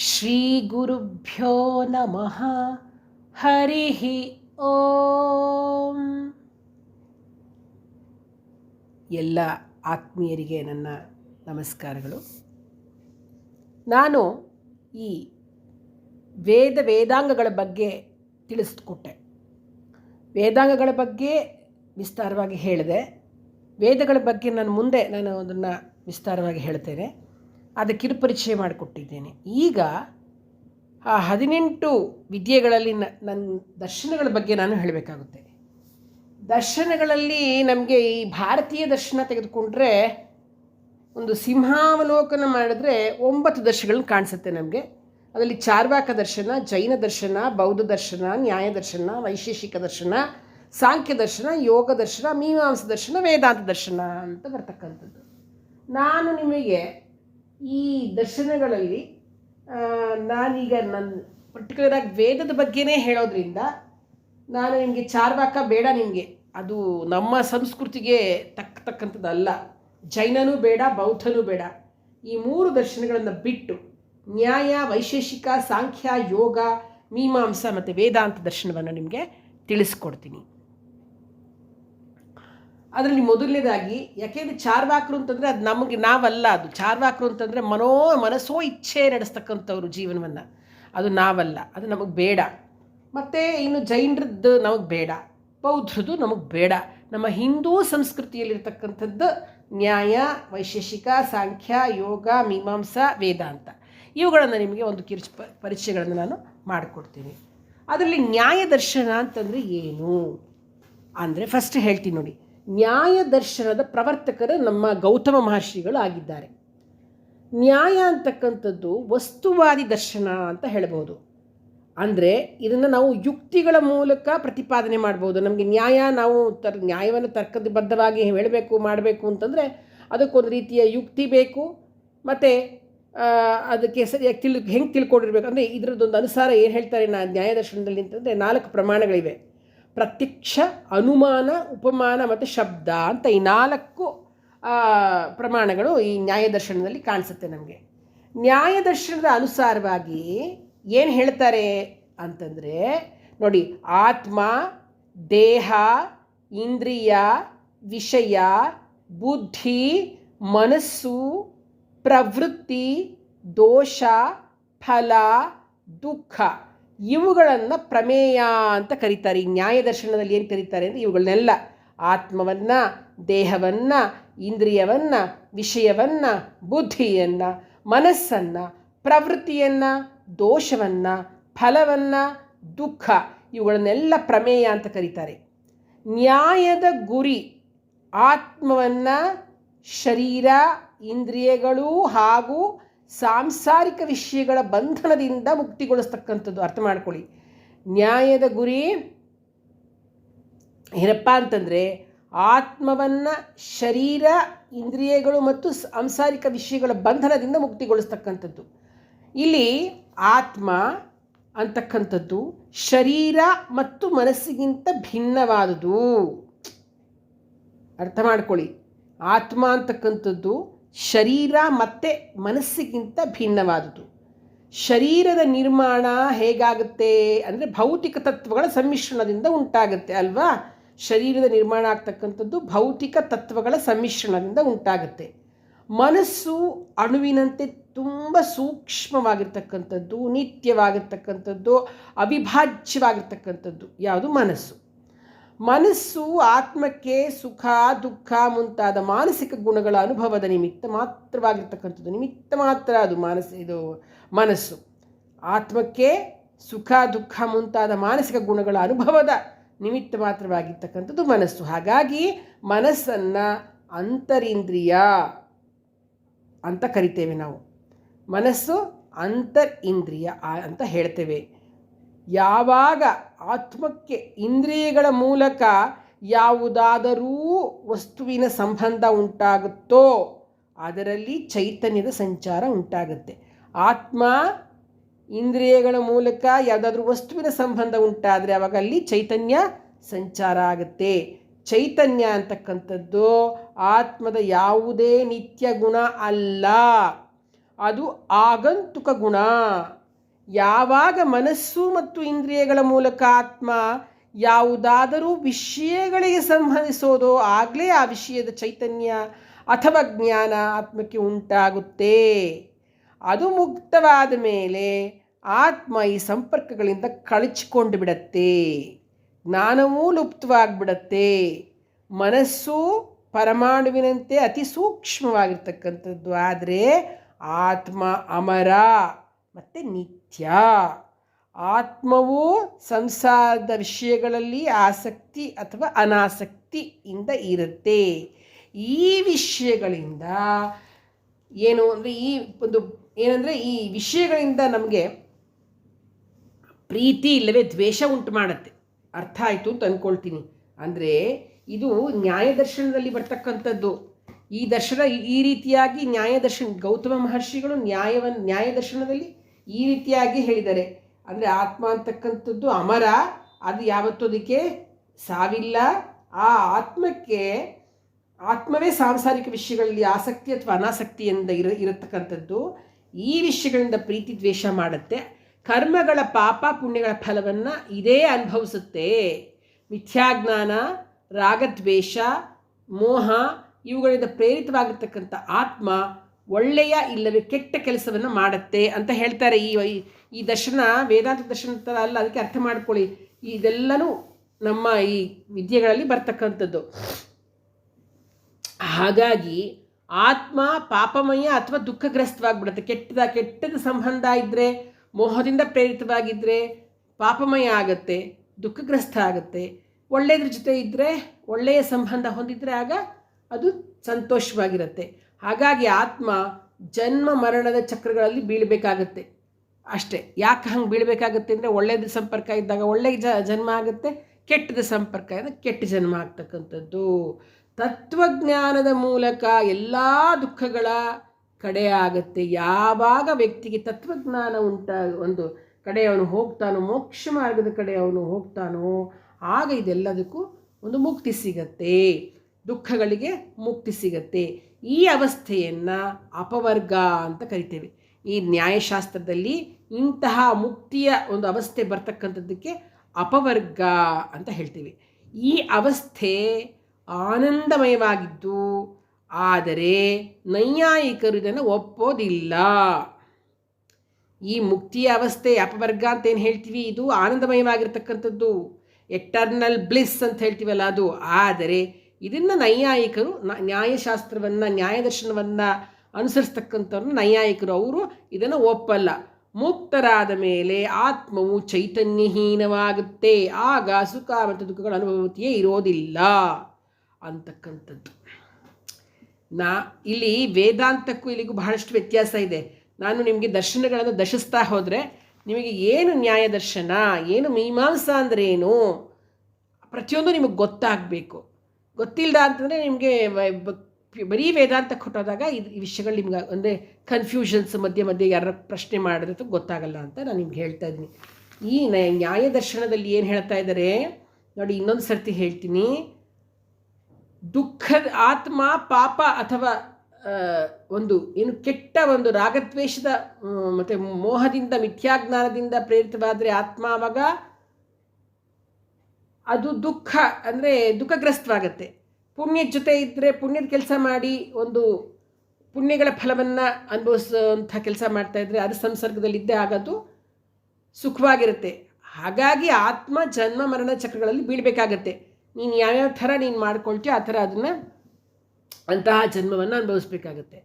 ಶ್ರೀಗುರುಭ್ಯೋ ನಮಃ ಹರಿ ಓಂ ಎಲ್ಲ ಆತ್ಮೀಯರಿಗೆ ನನ್ನ ನಮಸ್ಕಾರಗಳು. ನಾನು ಈ ವೇದ ವೇದಾಂಗಗಳ ಬಗ್ಗೆ ತಿಳಿಸ್ಕೊಟ್ಟೆ. ವೇದಾಂಗಗಳ ಬಗ್ಗೆ ವಿಸ್ತಾರವಾಗಿ ಹೇಳಿದೆ. ವೇದಗಳ ಬಗ್ಗೆ ನಾನು ಮುಂದೆ ನಾನು ಅದನ್ನು ವಿಸ್ತಾರವಾಗಿ ಹೇಳ್ತೇನೆ. ಅದಕ್ಕೆ ಕಿರುಪರಿಚಯ ಮಾಡಿಕೊಟ್ಟಿದ್ದೇನೆ. ಈಗ ಆ ಹದಿನೆಂಟು ವಿದ್ಯೆಗಳಲ್ಲಿ ನನ್ನ ದರ್ಶನಗಳ ಬಗ್ಗೆ ನಾನು ಹೇಳಬೇಕಾಗುತ್ತೆ. ದರ್ಶನಗಳಲ್ಲಿ ನಮಗೆ ಈ ಭಾರತೀಯ ದರ್ಶನ ತೆಗೆದುಕೊಂಡ್ರೆ ಒಂದು ಸಿಂಹಾವಲೋಕನ ಮಾಡಿದ್ರೆ ಒಂಬತ್ತು ದರ್ಶನಗಳನ್ನ ಕಾಣಿಸುತ್ತೆ ನಮಗೆ. ಅದರಲ್ಲಿ ಚಾರ್ವಾಕ ದರ್ಶನ, ಜೈನ ದರ್ಶನ, ಬೌದ್ಧ ದರ್ಶನ, ನ್ಯಾಯ ದರ್ಶನ, ವೈಶೇಷಿಕ ದರ್ಶನ, ಸಾಂಖ್ಯ ದರ್ಶನ, ಯೋಗ ದರ್ಶನ, ಮೀಮಾಂಸ ದರ್ಶನ, ವೇದಾಂತ ದರ್ಶನ ಅಂತ ಬರ್ತಕ್ಕಂಥದ್ದು. ನಾನು ನಿಮಗೆ ಈ ದರ್ಶನಗಳಲ್ಲಿ ನಾನೀಗ ನನ್ನ ಪರ್ಟಿಕ್ಯುಲರಾಗಿ ವೇದದ ಬಗ್ಗೆನೇ ಹೇಳೋದ್ರಿಂದ ನಾನು ನಿಮಗೆ ಚಾರ್ವಾಕ ಬೇಡ ನಿಮಗೆ. ಅದು ನಮ್ಮ ಸಂಸ್ಕೃತಿಗೆ ತಕ್ಕ ತಕ್ಕಂಥದ್ದಲ್ಲ. ಜೈನನೂ ಬೇಡ, ಬೌದ್ಧನೂ ಬೇಡ. ಈ ಮೂರು ದರ್ಶನಗಳನ್ನು ಬಿಟ್ಟು ನ್ಯಾಯ, ವೈಶೇಷಿಕ, ಸಾಂಖ್ಯ, ಯೋಗ, ಮೀಮಾಂಸ ಮತ್ತು ವೇದಾಂತ ದರ್ಶನವನ್ನು ನಿಮಗೆ ತಿಳಿಸ್ಕೊಡ್ತೀನಿ. ಅದರಲ್ಲಿ ಮೊದಲನೇದಾಗಿ ಯಾಕೆಂದರೆ ಚಾರ್ವಾಕರು ಅಂತಂದರೆ ಅದು ನಮಗೆ ನಾವಲ್ಲ ಅದು. ಚಾರ್ವಾಕರು ಅಂತಂದರೆ ಮನೋ, ಮನಸ್ಸೋ ಇಚ್ಛೆ ನಡೆಸ್ತಕ್ಕಂಥವ್ರು ಜೀವನವನ್ನು. ಅದು ನಾವಲ್ಲ. ಅದು ನಮಗೆ ಬೇಡ. ಮತ್ತು ಇನ್ನು ಜೈನರದ್ದು ನಮಗೆ ಬೇಡ. ಬೌದ್ಧರದ್ದು ನಮಗೆ ಬೇಡ. ನಮ್ಮ ಹಿಂದೂ ಸಂಸ್ಕೃತಿಯಲ್ಲಿರ್ತಕ್ಕಂಥದ್ದು ನ್ಯಾಯ, ವೈಶೇಷಿಕ, ಸಾಂಖ್ಯ, ಯೋಗ, ಮೀಮಾಂಸಾ, ವೇದಾಂತ. ಇವುಗಳನ್ನು ನಿಮಗೆ ಒಂದು ಕಿರುಚ ಪರಿಚಯಗಳನ್ನು ನಾನು ಮಾಡಿಕೊಡ್ತೀನಿ. ಅದರಲ್ಲಿ ನ್ಯಾಯ ದರ್ಶನ ಅಂತಂದರೆ ಏನು? ಅಂದರೆ ಫಸ್ಟ್ ಹೇಳ್ತೀನಿ ನೋಡಿ. ನ್ಯಾಯ ದರ್ಶನದ ಪ್ರವರ್ತಕರು ನಮ್ಮ ಗೌತಮ ಮಹರ್ಷಿಗಳು ಆಗಿದ್ದಾರೆ. ನ್ಯಾಯ ಅಂತಕ್ಕಂಥದ್ದು ವಸ್ತುವಾದಿ ದರ್ಶನ ಅಂತ ಹೇಳ್ಬೋದು ಅಂದರೆ ಇದನ್ನು ನಾವು ಯುಕ್ತಿಗಳ ಮೂಲಕ ಪ್ರತಿಪಾದನೆ ಮಾಡ್ಬೋದು ನಮಗೆ ನ್ಯಾಯ, ನಾವು ತರ್ ನ್ಯಾಯವನ್ನು ತರ್ಕಬದ್ಧವಾಗಿ ಹೇಳಬೇಕು, ಮಾಡಬೇಕು ಅಂತಂದರೆ ಅದಕ್ಕೊಂದು ರೀತಿಯ ಯುಕ್ತಿ ಬೇಕು. ಮತ್ತು ಅದಕ್ಕೆ ಸರಿಯಾಗಿ ತಿಳ್ ಹೆಂಗೆ ತಿಳ್ಕೊಂಡಿರ್ಬೇಕು? ಅಂದರೆ ಇದರದ್ದೊಂದು ಅನುಸಾರ ಏನು ಹೇಳ್ತಾರೆ ನಾ ನ್ಯಾಯದರ್ಶನದಲ್ಲಿ ಅಂತಂದರೆ ನಾಲ್ಕು ಪ್ರಮಾಣಗಳಿವೆ. ಪ್ರತ್ಯಕ್ಷ, ಅನುಮಾನ, ಉಪಮಾನ ಮತ್ತು ಶಬ್ದ ಅಂತ ಈ ನಾಲ್ಕು ಪ್ರಮಾಣಗಳು ಈ ನ್ಯಾಯದರ್ಶನದಲ್ಲಿ ಕಾಣಿಸುತ್ತೆ ನಮಗೆ. ನ್ಯಾಯದರ್ಶನದ ಅನುಸಾರವಾಗಿ ಏನು ಹೇಳ್ತಾರೆ ಅಂತಂದರೆ, ನೋಡಿ, ಆತ್ಮ, ದೇಹ, ಇಂದ್ರಿಯ, ವಿಷಯ, ಬುದ್ಧಿ, ಮನಸ್ಸು, ಪ್ರವೃತ್ತಿ, ದೋಷ, ಫಲ, ದುಃಖ. ಇವುಗಳನ್ನು ಪ್ರಮೇಯ ಅಂತ ಕರೀತಾರೆ. ಈ ನ್ಯಾಯದರ್ಶನದಲ್ಲಿ ಏನು ಕರೀತಾರೆ ಅಂದರೆ ಇವುಗಳನ್ನೆಲ್ಲ ಆತ್ಮವನ್ನು, ದೇಹವನ್ನು, ಇಂದ್ರಿಯವನ್ನು, ವಿಷಯವನ್ನು, ಬುದ್ಧಿಯನ್ನು, ಮನಸ್ಸನ್ನು, ಪ್ರವೃತ್ತಿಯನ್ನು, ದೋಷವನ್ನು, ಫಲವನ್ನು, ದುಃಖ ಇವುಗಳನ್ನೆಲ್ಲ ಪ್ರಮೇಯ ಅಂತ ಕರೀತಾರೆ. ನ್ಯಾಯದ ಗುರಿ ಆತ್ಮವನ್ನು ಶರೀರ, ಇಂದ್ರಿಯಗಳು ಹಾಗೂ ಸಾಂಸಾರಿಕ ವಿಷಯಗಳ ಬಂಧನದಿಂದ ಮುಕ್ತಿಗೊಳಿಸ್ತಕ್ಕಂಥದ್ದು. ಅರ್ಥ ಮಾಡ್ಕೊಳ್ಳಿ. ನ್ಯಾಯದ ಗುರಿ ಏನಪ್ಪ ಅಂತಂದರೆ, ಆತ್ಮವನ್ನು ಶರೀರ, ಇಂದ್ರಿಯಗಳು ಮತ್ತು ಸಾಂಸಾರಿಕ ವಿಷಯಗಳ ಬಂಧನದಿಂದ ಮುಕ್ತಿಗೊಳಿಸ್ತಕ್ಕಂಥದ್ದು. ಇಲ್ಲಿ ಆತ್ಮ ಅಂತಕ್ಕಂಥದ್ದು ಶರೀರ ಮತ್ತು ಮನಸ್ಸಿಗಿಂತ ಭಿನ್ನವಾದುದು. ಅರ್ಥ ಮಾಡ್ಕೊಳ್ಳಿ. ಆತ್ಮ ಅಂತಕ್ಕಂಥದ್ದು ಶರೀರ ಮತ್ತು ಮನಸ್ಸಿಗಿಂತ ಭಿನ್ನವಾದುದು. ಶರೀರದ ನಿರ್ಮಾಣ ಹೇಗಾಗುತ್ತೆ ಅಂದರೆ ಭೌತಿಕ ತತ್ವಗಳ ಸಮ್ಮಿಶ್ರಣದಿಂದ ಉಂಟಾಗುತ್ತೆ ಅಲ್ವಾ? ಶರೀರದ ನಿರ್ಮಾಣ ಆಗ್ತಕ್ಕಂಥದ್ದು ಭೌತಿಕ ತತ್ವಗಳ ಸಮ್ಮಿಶ್ರಣದಿಂದ ಉಂಟಾಗುತ್ತೆ. ಮನಸ್ಸು ಅಣುವಿನಂತೆ ತುಂಬ ಸೂಕ್ಷ್ಮವಾಗಿರ್ತಕ್ಕಂಥದ್ದು, ನಿತ್ಯವಾಗಿರ್ತಕ್ಕಂಥದ್ದು, ಅವಿಭಾಜ್ಯವಾಗಿರ್ತಕ್ಕಂಥದ್ದು, ಯಾವುದು ಮನಸ್ಸು. ಮನಸ್ಸು, ಆತ್ಮಕ್ಕೆ ಸುಖ, ದುಃಖ ಮುಂತಾದ ಮಾನಸಿಕ ಗುಣಗಳ ಅನುಭವದ ನಿಮಿತ್ತ ಮಾತ್ರವಾಗಿರ್ತಕ್ಕಂಥದ್ದು. ನಿಮಿತ್ತ ಮಾತ್ರ ಅದು ಮಾನಸ, ಇದು ಮನಸ್ಸು. ಆತ್ಮಕ್ಕೆ ಸುಖ, ದುಃಖ ಮುಂತಾದ ಮಾನಸಿಕ ಗುಣಗಳ ಅನುಭವದ ನಿಮಿತ್ತ ಮಾತ್ರವಾಗಿರ್ತಕ್ಕಂಥದ್ದು ಮನಸ್ಸು. ಹಾಗಾಗಿ ಮನಸ್ಸನ್ನು ಅಂತರಿಂದ್ರಿಯ ಅಂತ ಕರಿತೇವೆ ನಾವು. ಮನಸ್ಸು ಅಂತರ್ ಇಂದ್ರಿಯ ಅಂತ ಹೇಳ್ತೇವೆ. ಯಾವಾಗ ಆತ್ಮಕ್ಕೆ ಇಂದ್ರಿಯಗಳ ಮೂಲಕ ಯಾವುದಾದರೂ ವಸ್ತುವಿನ ಸಂಬಂಧ ಉಂಟಾಗುತ್ತೋ ಅದರಲ್ಲಿ ಚೈತನ್ಯದ ಸಂಚಾರ ಉಂಟಾಗುತ್ತೆ. ಆತ್ಮ ಇಂದ್ರಿಯಗಳ ಮೂಲಕ ಯಾವುದಾದ್ರೂ ವಸ್ತುವಿನ ಸಂಬಂಧ ಉಂಟಾದರೆ ಅವಾಗ ಅಲ್ಲಿ ಚೈತನ್ಯ ಸಂಚಾರ ಆಗುತ್ತೆ. ಚೈತನ್ಯ ಅಂತಕ್ಕಂಥದ್ದು ಆತ್ಮದ ಯಾವುದೇ ನಿತ್ಯ ಗುಣ ಅಲ್ಲ. ಅದು ಆಗಂತುಕ ಗುಣ. ಯಾವಾಗ ಮನಸ್ಸು ಮತ್ತು ಇಂದ್ರಿಯಗಳ ಮೂಲಕ ಆತ್ಮ ಯಾವುದಾದರೂ ವಿಷಯಗಳಿಗೆ ಸಂಬಂಧಿಸೋದೋ ಆಗಲೇ ಆ ವಿಷಯದ ಚೈತನ್ಯ ಅಥವಾ ಜ್ಞಾನ ಆತ್ಮಕ್ಕೆ ಉಂಟಾಗುತ್ತೆ. ಅದು ಮುಕ್ತವಾದ ಮೇಲೆ ಆತ್ಮ ಈ ಸಂಪರ್ಕಗಳಿಂದ ಕಳಚಿಕೊಂಡು ಬಿಡತ್ತೆ. ಜ್ಞಾನವೂ ಲುಪ್ತವಾಗಿಬಿಡತ್ತೆ. ಮನಸ್ಸು ಪರಮಾಣುವಿನಂತೆ ಅತಿ ಸೂಕ್ಷ್ಮವಾಗಿರ್ತಕ್ಕಂಥದ್ದು. ಆದರೆ ಆತ್ಮ ಅಮರ. ಮತ್ತು ನಿತ್ಯ ಆತ್ಮವು ಸಂಸಾರದ ವಿಷಯಗಳಲ್ಲಿ ಆಸಕ್ತಿ ಅಥವಾ ಅನಾಸಕ್ತಿಯಿಂದ ಇರುತ್ತೆ. ಈ ವಿಷಯಗಳಿಂದ ಏನು ಅಂದರೆ ಈ ಒಂದು ಏನಂದರೆ ಈ ವಿಷಯಗಳಿಂದ ನಮಗೆ ಪ್ರೀತಿ ಇಲ್ಲವೇ ದ್ವೇಷ ಉಂಟು ಮಾಡುತ್ತೆ. ಅರ್ಥ ಆಯಿತು ಅಂತ ಅಂದ್ಕೊಳ್ತೀನಿ ಅಂದರೆ ಇದು ನ್ಯಾಯದರ್ಶನದಲ್ಲಿ ಬರ್ತಕ್ಕಂಥದ್ದು. ಈ ದರ್ಶನ ಈ ರೀತಿಯಾಗಿ ನ್ಯಾಯದರ್ಶನ ಗೌತಮ ಮಹರ್ಷಿಗಳು ನ್ಯಾಯವನ್ನು ನ್ಯಾಯದರ್ಶನದಲ್ಲಿ ಈ ರೀತಿಯಾಗಿ ಹೇಳಿದ್ದಾರೆ ಅಂದರೆ ಆತ್ಮ ಅಂತಕ್ಕಂಥದ್ದು ಅಮರ, ಅದು ಯಾವತ್ತೂ ಅದಕ್ಕೆ ಸಾವಿಲ್ಲ. ಆ ಆತ್ಮಕ್ಕೆ, ಆತ್ಮವೇ ಸಾಂಸಾರಿಕ ವಿಷಯಗಳಲ್ಲಿ ಆಸಕ್ತಿ ಅಥವಾ ಅನಾಸಕ್ತಿಯಿಂದ ಇರ, ಇರತಕ್ಕಂಥದ್ದು, ಈ ವಿಷಯಗಳಿಂದ ಪ್ರೀತಿ ದ್ವೇಷ ಮಾಡುತ್ತೆ. ಕರ್ಮಗಳ ಪಾಪ ಪುಣ್ಯಗಳ ಫಲವನ್ನು ಇದೇ ಅನುಭವಿಸುತ್ತೆ. ಮಿಥ್ಯಾಜ್ಞಾನ, ರಾಗದ್ವೇಷ, ಮೋಹ, ಇವುಗಳಿಂದ ಪ್ರೇರಿತವಾಗಿರ್ತಕ್ಕಂಥ ಆತ್ಮ ಒಳ್ಳೆಯ ಇಲ್ಲವೇ ಕೆಟ್ಟ ಕೆಲಸವನ್ನು ಮಾಡುತ್ತೆ ಅಂತ ಹೇಳ್ತಾರೆ. ಈ ಈ ದರ್ಶನ, ವೇದಾಂತ ದರ್ಶನ ಥರ ಅಲ್ಲ, ಅದಕ್ಕೆ ಅರ್ಥ ಮಾಡ್ಕೊಳ್ಳಿ. ಇದೆಲ್ಲನೂ ನಮ್ಮ ಈ ವಿದ್ಯೆಗಳಲ್ಲಿ ಬರ್ತಕ್ಕಂಥದ್ದು. ಹಾಗಾಗಿ ಆತ್ಮ ಪಾಪಮಯ ಅಥವಾ ದುಃಖಗ್ರಸ್ತವಾಗಿಬಿಡುತ್ತೆ. ಕೆಟ್ಟದ ಕೆಟ್ಟದ ಸಂಬಂಧ ಇದ್ದರೆ ಮೋಹದಿಂದ ಪ್ರೇರಿತವಾಗಿದ್ದರೆ ಪಾಪಮಯ ಆಗುತ್ತೆ, ದುಃಖಗ್ರಸ್ತ ಆಗುತ್ತೆ. ಒಳ್ಳೆಯದ್ರ ಜೊತೆ ಇದ್ದರೆ ಒಳ್ಳೆಯ ಸಂಬಂಧ ಹೊಂದಿದರೆ ಆಗ ಅದು ಸಂತೋಷವಾಗಿರುತ್ತೆ. ಹಾಗಾಗಿ ಆತ್ಮ ಜನ್ಮ ಮರಣದ ಚಕ್ರಗಳಲ್ಲಿ ಬೀಳಬೇಕಾಗತ್ತೆ. ಅಷ್ಟೇ, ಯಾಕೆ ಹಂಗೆ ಬೀಳಬೇಕಾಗತ್ತೆ ಅಂದರೆ ಒಳ್ಳೆಯದ ಸಂಪರ್ಕ ಇದ್ದಾಗ ಒಳ್ಳೆಯ ಜ ಜನ್ಮ ಆಗುತ್ತೆ ಕೆಟ್ಟದ ಸಂಪರ್ಕ ಇದ್ದಾಗ ಕೆಟ್ಟ ಜನ್ಮ ಆಗ್ತಕ್ಕಂಥದ್ದು. ತತ್ವಜ್ಞಾನದ ಮೂಲಕ ಎಲ್ಲ ದುಃಖಗಳ ಕಡೆ ಆಗುತ್ತೆ. ಯಾವಾಗ ವ್ಯಕ್ತಿಗೆ ತತ್ವಜ್ಞಾನ ಉಂಟ, ಒಂದು ಕಡೆ ಅವನು ಹೋಗ್ತಾನೋ, ಮೋಕ್ಷ ಮಾರ್ಗದ ಕಡೆ ಅವನು ಹೋಗ್ತಾನೋ, ಆಗ ಇದೆಲ್ಲದಕ್ಕೂ ಒಂದು ಮುಕ್ತಿ ಸಿಗತ್ತೆ. ದುಃಖಗಳಿಗೆ ಮುಕ್ತಿ ಸಿಗತ್ತೆ. ಈ ಅವಸ್ಥೆಯನ್ನು ಅಪವರ್ಗ ಅಂತ ಕರಿತೇವೆ. ಈ ನ್ಯಾಯಶಾಸ್ತ್ರದಲ್ಲಿ ಇಂತಹ ಮುಕ್ತಿಯ ಒಂದು ಅವಸ್ಥೆ ಬರ್ತಕ್ಕಂಥದ್ದಕ್ಕೆ ಅಪವರ್ಗ ಅಂತ ಹೇಳ್ತೀವಿ. ಈ ಅವಸ್ಥೆ ಆನಂದಮಯವಾಗಿದ್ದು, ಆದರೆ ನೈಯಾಯಿಕರು ಇದನ್ನು ಒಪ್ಪೋದಿಲ್ಲ. ಈ ಮುಕ್ತಿಯ ಅವಸ್ಥೆ ಅಪವರ್ಗ ಅಂತ ಏನು ಹೇಳ್ತೀವಿ? ಇದು ಆನಂದಮಯವಾಗಿರ್ತಕ್ಕಂಥದ್ದು. ಎಟರ್ನಲ್ ಬ್ಲಿಸ್ ಅಂತ ಹೇಳ್ತೀವಲ್ಲ ಅದು. ಆದರೆ ಇದನ್ನು ನೈಯಾಯಿಕರು ನ್ಯಾಯಶಾಸ್ತ್ರವನ್ನು, ನ್ಯಾಯದರ್ಶನವನ್ನು ಅನುಸರಿಸ್ತಕ್ಕಂಥವ್ರನ್ನ ನೈಯಾಯಿಕರು. ಅವರು ಇದನ್ನು ಒಪ್ಪಲ್ಲ. ಮುಕ್ತರಾದ ಮೇಲೆ ಆತ್ಮವು ಚೈತನ್ಯಹೀನವಾಗುತ್ತೆ. ಆಗ ಸುಖ ಮತ್ತು ದುಃಖಗಳ ಅನುಭವತಿಯೇ ಇರೋದಿಲ್ಲ ಅಂತಕ್ಕಂಥದ್ದು. ನಾ, ಇಲ್ಲಿ ವೇದಾಂತಕ್ಕೂ ಇಲ್ಲಿಗೂ ಬಹಳಷ್ಟು ವ್ಯತ್ಯಾಸ ಇದೆ. ನಾನು ನಿಮಗೆ ದರ್ಶನಗಳನ್ನು ದರ್ಶಿಸ್ತಾ ಹೋದರೆ ನಿಮಗೆ ಏನು ನ್ಯಾಯ ದರ್ಶನ ಏನು ಮೀಮಾಂಸ ಅಂದ್ರೇನು ಪ್ರತಿಯೊಂದು ನಿಮಗೆ ಗೊತ್ತಾಗಬೇಕು. ಗೊತ್ತಿಲ್ಲದ ಅಂತಂದರೆ ನಿಮಗೆ ಬರೀ ವೇದಾಂತ ಕೊಟ್ಟೋದಾಗ ಈ ವಿಷಯಗಳು ನಿಮ್ಗೆ ಅಂದರೆ ಕನ್ಫ್ಯೂಷನ್ಸ್ ಮಧ್ಯೆ ಮಧ್ಯೆ ಯಾರ ಪ್ರಶ್ನೆ ಮಾಡಿದ್ರೆ ಗೊತ್ತಾಗಲ್ಲ ಅಂತ ನಾನು ನಿಮ್ಗೆ ಹೇಳ್ತಾ ಇದ್ದೀನಿ. ಈ ನ್ಯಾಯ ದರ್ಶನದಲ್ಲಿ ಏನು ಹೇಳ್ತಾ ಇದ್ದಾರೆ ನೋಡಿ ಇನ್ನೊಂದು ಸರ್ತಿ ಹೇಳ್ತೀನಿ. ದುಃಖದ ಆತ್ಮ, ಪಾಪ ಅಥವಾ ಒಂದು ಏನು ಕೆಟ್ಟ ಒಂದು ರಾಗದ್ವೇಷದ ಮತ್ತು ಮೋಹದಿಂದ, ಮಿಥ್ಯಾಜ್ಞಾನದಿಂದ ಪ್ರೇರಿತವಾದರೆ ಆತ್ಮ ಆವಾಗ ಅದು ದುಃಖ ಅಂದರೆ ದುಃಖಗ್ರಸ್ತವಾಗತ್ತೆ. ಪುಣ್ಯದ ಜೊತೆ ಇದ್ದರೆ ಪುಣ್ಯದ ಕೆಲಸ ಮಾಡಿ ಒಂದು ಪುಣ್ಯಗಳ ಫಲವನ್ನು ಅನುಭವಿಸುವಂಥ ಕೆಲಸ ಮಾಡ್ತಾ ಇದ್ದರೆ ಅದು ಸಂಸರ್ಗದಲ್ಲಿದ್ದೇ ಆಗೋದು ಸುಖವಾಗಿರುತ್ತೆ. ಹಾಗಾಗಿ ಆತ್ಮ, ಜನ್ಮ, ಮರಣ ಚಕ್ರಗಳಲ್ಲಿ ಬೀಳಬೇಕಾಗತ್ತೆ. ನೀನು ಯಾವ್ಯಾವ ಥರ ನೀನು ಮಾಡ್ಕೊಳ್ತೀಯೋ ಆ ಥರ ಅದನ್ನು ಅಂತಹ ಜನ್ಮವನ್ನು ಅನುಭವಿಸ್ಬೇಕಾಗತ್ತೆ.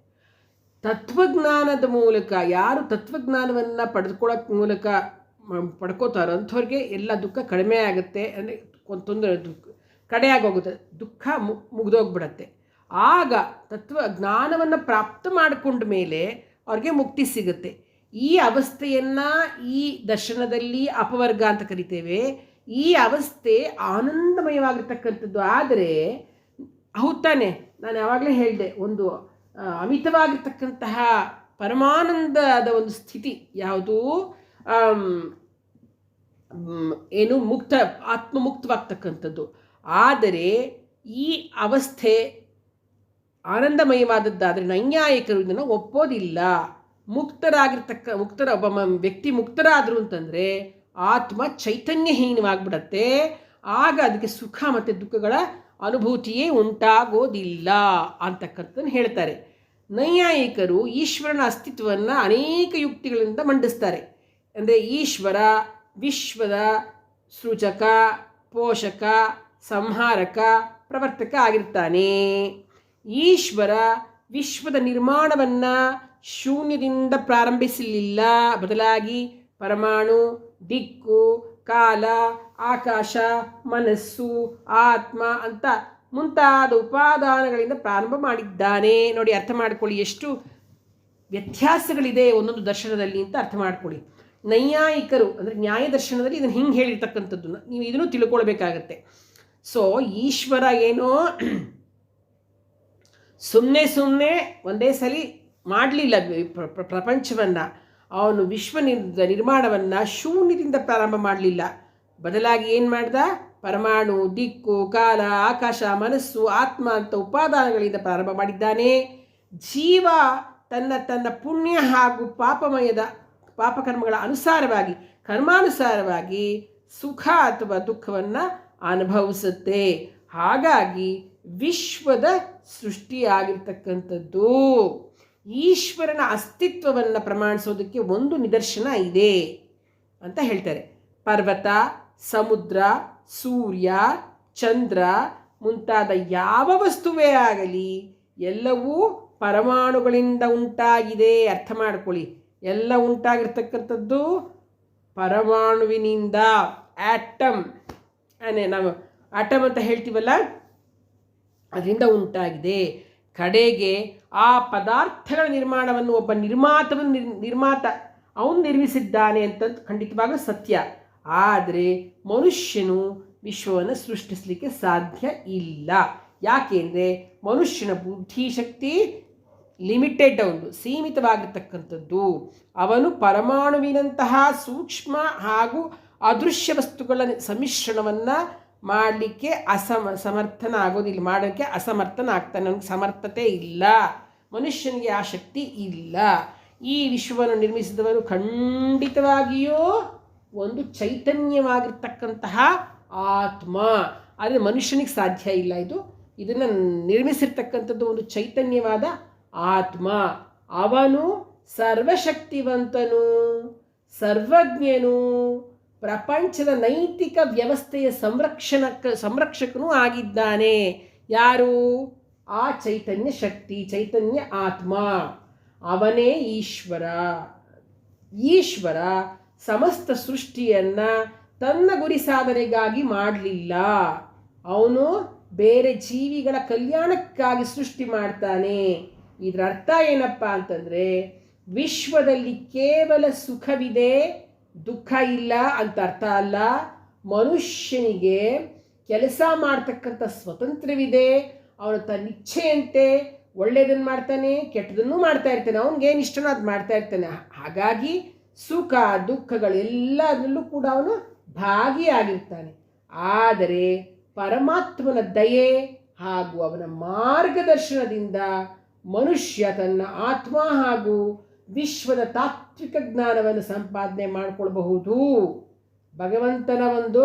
ತತ್ವಜ್ಞಾನದ ಮೂಲಕ ಯಾರು ತತ್ವಜ್ಞಾನವನ್ನು ಪಡೆದುಕೊಳ್ಳೋಕೆ ಮೂಲಕ ಪಡ್ಕೋತಾರೋ ಅಂಥವ್ರಿಗೆ ಎಲ್ಲ ದುಃಖ ಕಡಿಮೆ ಆಗುತ್ತೆ. ಅಂದರೆ ತೊಂದರೆ, ದುಃಖ ಕಡೆಯಾಗೋಗುತ್ತೆ ದುಃಖ ಮು, ಮುಗಿದೋಗ್ಬಿಡತ್ತೆ. ಆಗ ತತ್ವ ಜ್ಞಾನವನ್ನು ಪ್ರಾಪ್ತ ಮಾಡಿಕೊಂಡ ಮೇಲೆ ಅವ್ರಿಗೆ ಮುಕ್ತಿ ಸಿಗುತ್ತೆ. ಈ ಅವಸ್ಥೆಯನ್ನು ಈ ದರ್ಶನದಲ್ಲಿ ಅಪವರ್ಗ ಅಂತ ಕರಿತೇವೆ. ಈ ಅವಸ್ಥೆ ಆನಂದಮಯವಾಗಿರ್ತಕ್ಕಂಥದ್ದು. ಆದರೆ, ಹೌದು ತಾನೆ, ನಾನು ಯಾವಾಗಲೇ ಹೇಳಿದೆ, ಒಂದು ಅಮಿತವಾಗಿರ್ತಕ್ಕಂತಹ ಪರಮಾನಂದದ ಒಂದು ಸ್ಥಿತಿ ಯಾವುದು? ಏನು ಮುಕ್ತ, ಆತ್ಮಮುಕ್ತವಾಗ್ತಕ್ಕಂಥದ್ದು. ಆದರೆ ಈ ಅವಸ್ಥೆ ಆನಂದಮಯವಾದದ್ದಾದರೆ ನೈಯಾಯಿಕರು ಇದನ್ನು ಒಪ್ಪೋದಿಲ್ಲ. ಮುಕ್ತರಾಗಿರ್ತಕ್ಕ, ಮುಕ್ತರ ಒಬ್ಬ ವ್ಯಕ್ತಿ ಮುಕ್ತರಾದರು ಅಂತಂದರೆ ಆತ್ಮ ಚೈತನ್ಯಹೀನವಾಗ್ಬಿಡತ್ತೆ. ಆಗ ಅದಕ್ಕೆ ಸುಖ ಮತ್ತು ದುಃಖಗಳ ಅನುಭೂತಿಯೇ ಉಂಟಾಗೋದಿಲ್ಲ ಅಂತಕ್ಕಂಥದ್ದನ್ನು ಹೇಳ್ತಾರೆ. ನೈಯಾಯಿಕರು ಈಶ್ವರನ ಅಸ್ತಿತ್ವವನ್ನು ಅನೇಕ ಯುಕ್ತಿಗಳಿಂದ ಮಂಡಿಸ್ತಾರೆ. ಅಂದರೆ ಈಶ್ವರ ವಿಶ್ವದ ಸೃಜಕ ಪೋಷಕ, ಸಂಹಾರಕ, ಪ್ರವರ್ತಕ ಆಗಿರ್ತಾನೆ. ಈಶ್ವರ ವಿಶ್ವದ ನಿರ್ಮಾಣವನ್ನು ಶೂನ್ಯದಿಂದ ಪ್ರಾರಂಭಿಸಲಿಲ್ಲ. ಬದಲಾಗಿ ಪರಮಾಣು, ದಿಕ್ಕು, ಕಾಲ, ಆಕಾಶ, ಮನಸ್ಸು, ಆತ್ಮ ಅಂತ ಮುಂತಾದ ಉಪಾದಾನಗಳಿಂದ ಪ್ರಾರಂಭ ಮಾಡಿದ್ದಾನೆ. ನೋಡಿ, ಅರ್ಥ ಮಾಡ್ಕೊಳ್ಳಿ ಎಷ್ಟು ವ್ಯತ್ಯಾಸಗಳಿದೆ ಒಂದೊಂದು ದರ್ಶನದಲ್ಲಿ ಅಂತ ಅರ್ಥ ಮಾಡ್ಕೊಳ್ಳಿ. ನೈಯಾಯಿಕರು, ಅಂದರೆ ನ್ಯಾಯ ದರ್ಶನದಲ್ಲಿ ಇದನ್ನು ಹಿಂಗೆ ಹೇಳಿರ್ತಕ್ಕಂಥದ್ದು ನೀವು ಇದನ್ನು ತಿಳ್ಕೊಳ್ಬೇಕಾಗತ್ತೆ. ಸೊ ಈಶ್ವರ ಏನೋ ಸುಮ್ಮನೆ ಸುಮ್ಮನೆ ಒಂದೇ ಸಲ ಮಾಡಲಿಲ್ಲ ಪ್ರಪಂಚವನ್ನು. ಅವನು ವಿಶ್ವ ನಿರ್ ನಿರ್ಮಾಣವನ್ನು ಶೂನ್ಯದಿಂದ ಪ್ರಾರಂಭ ಮಾಡಲಿಲ್ಲ. ಬದಲಾಗಿ ಏನು ಮಾಡ್ದ? ಪರಮಾಣು, ದಿಕ್ಕು, ಕಾಲ, ಆಕಾಶ, ಮನಸ್ಸು, ಆತ್ಮ ಅಂತ ಉಪಾದಾನಗಳಿಂದ ಪ್ರಾರಂಭ ಮಾಡಿದ್ದಾನೆ. ಜೀವ ತನ್ನ ತನ್ನ ಪುಣ್ಯ ಹಾಗೂ ಪಾಪಮಯದ ಪಾಪಕರ್ಮಗಳ ಅನುಸಾರವಾಗಿ, ಕರ್ಮಾನುಸಾರವಾಗಿ ಸುಖ ಅಥವಾ ದುಃಖವನ್ನು ಅನುಭವಿಸುತ್ತೆ. ಹಾಗಾಗಿ ವಿಶ್ವದ ಸೃಷ್ಟಿಯಾಗಿರ್ತಕ್ಕಂಥದ್ದು. ಈಶ್ವರನ ಅಸ್ತಿತ್ವವನ್ನು ಪ್ರಮಾಣಿಸೋದಕ್ಕೆ ಒಂದು ನಿದರ್ಶನ ಇದೆ ಅಂತ ಹೇಳ್ತಾರೆ. ಪರ್ವತ, ಸಮುದ್ರ, ಸೂರ್ಯ, ಚಂದ್ರ ಮುಂತಾದ ಯಾವ ವಸ್ತುವೇ ಆಗಲಿ ಎಲ್ಲವೂ ಪರಮಾಣುಗಳಿಂದ ಉಂಟಾಗಿದೆ. ಅರ್ಥ ಮಾಡ್ಕೊಳ್ಳಿ. ಎಲ್ಲ ಉಂಟಾಗಿರ್ತಕ್ಕಂಥದ್ದು ಪರಮಾಣುವಿನಿಂದ ಆಟಮ್ ಅನೇ ನಾವು ಆಟಮ್ ಅಂತ ಹೇಳ್ತೀವಲ್ಲ? ಅದರಿಂದ ಉಂಟಾಗಿದೆ. ಕಡೆಗೆ ಆ ಪದಾರ್ಥಗಳ ನಿರ್ಮಾಣವನ್ನು ಒಬ್ಬ ನಿರ್ಮಾತವನ್ನು ನಿರ್, ನಿರ್ಮಾತ, ಅವನು ನಿರ್ಮಿಸಿದ್ದಾನೆ ಅಂತ ಖಂಡಿತವಾಗ ಸತ್ಯ. ಆದರೆ ಮನುಷ್ಯನು ವಿಶ್ವವನ್ನು ಸೃಷ್ಟಿಸಲಿಕ್ಕೆ ಸಾಧ್ಯ ಇಲ್ಲ. ಯಾಕೆಂದರೆ ಮನುಷ್ಯನ ಬುದ್ಧಿಶಕ್ತಿ ಲಿಮಿಟೆಡ್ ಅವನು, ಸೀಮಿತವಾಗಿರ್ತಕ್ಕಂಥದ್ದು. ಅವನು ಪರಮಾಣುವಿನಂತಹ ಸೂಕ್ಷ್ಮ ಹಾಗೂ ಅದೃಶ್ಯ ವಸ್ತುಗಳ ಸಮ್ಮಿಶ್ರಣವನ್ನು ಮಾಡಲಿಕ್ಕೆ ಅಸಮ ಸಮರ್ಥನ ಆಗೋದಿಲ್ಲ ಮಾಡೋಕ್ಕೆ ಅಸಮರ್ಥನ ಆಗ್ತಾನೆ ನನಗೆ ಸಮರ್ಥತೆ ಇಲ್ಲ, ಮನುಷ್ಯನಿಗೆ ಆ ಶಕ್ತಿ ಇಲ್ಲ. ಈ ವಿಶ್ವವನ್ನು ನಿರ್ಮಿಸಿದವರು ಖಂಡಿತವಾಗಿಯೂ ಒಂದು ಚೈತನ್ಯವಾಗಿರ್ತಕ್ಕಂತಹ ಆತ್ಮ. ಆದರೆ ಮನುಷ್ಯನಿಗೆ ಸಾಧ್ಯ ಇಲ್ಲ ಇದು. ಇದನ್ನು ನಿರ್ಮಿಸಿರ್ತಕ್ಕಂಥದ್ದು ಒಂದು ಚೈತನ್ಯವಾದ ಆತ್ಮ ಅವನು ಸರ್ವಶಕ್ತಿವಂತನು, ಸರ್ವಜ್ಞನು, ಪ್ರಪಂಚದ ನೈತಿಕ ವ್ಯವಸ್ಥೆಯ ಸಂರಕ್ಷಣಕ್ಕ ಸಂರಕ್ಷಕನೂ ಆಗಿದ್ದಾನೆ. ಯಾರು? ಆ ಚೈತನ್ಯ ಶಕ್ತಿ, ಚೈತನ್ಯ ಆತ್ಮ. ಅವನೇ ಈಶ್ವರ. ಈಶ್ವರ ಸಮಸ್ತ ಸೃಷ್ಟಿಯನ್ನು ತನ್ನ ಗುರಿ ಸಾಧನೆಗಾಗಿ ಮಾಡಲಿಲ್ಲ. ಅವನು ಬೇರೆ ಜೀವಿಗಳ ಕಲ್ಯಾಣಕ್ಕಾಗಿ ಸೃಷ್ಟಿ ಮಾಡ್ತಾನೆ. ಇದರ ಅರ್ಥ ಏನಪ್ಪ ಅಂತಂದರೆ ವಿಶ್ವದಲ್ಲಿ ಕೇವಲ ಸುಖವಿದೆ, ದುಃಖ ಇಲ್ಲ ಅಂತ ಅರ್ಥ ಅಲ್ಲ. ಮನುಷ್ಯನಿಗೆ ಕೆಲಸ ಮಾಡ್ತಕ್ಕಂಥ ಸ್ವತಂತ್ರವಿದೆ ಅವನ ತನ್ನ ಇಚ್ಛೆಯಂತೆ ಒಳ್ಳೆಯದನ್ನು ಮಾಡ್ತಾನೆ, ಕೆಟ್ಟದನ್ನು ಮಾಡ್ತಾ ಇರ್ತಾನೆ ಅವನಿಗೇನು ಇಷ್ಟನೋ ಅದು ಮಾಡ್ತಾ ಇರ್ತಾನೆ. ಹಾಗಾಗಿ ಸುಖ ದುಃಖಗಳೆಲ್ಲದರಲ್ಲೂ ಕೂಡ ಅವನು ಭಾಗಿಯಾಗಿರ್ತಾನೆ ಆದರೆ ಪರಮಾತ್ಮನ ದಯೆ ಹಾಗೂ ಅವನ ಮಾರ್ಗದರ್ಶನದಿಂದ ಮನುಷ್ಯ ತನ್ನ ಆತ್ಮ ಹಾಗೂ ವಿಶ್ವದ ತಾತ್ವಿಕ ಜ್ಞಾನವನ್ನು ಸಂಪಾದನೆ ಮಾಡಿಕೊಳ್ಬಹುದು. ಭಗವಂತನ ಒಂದು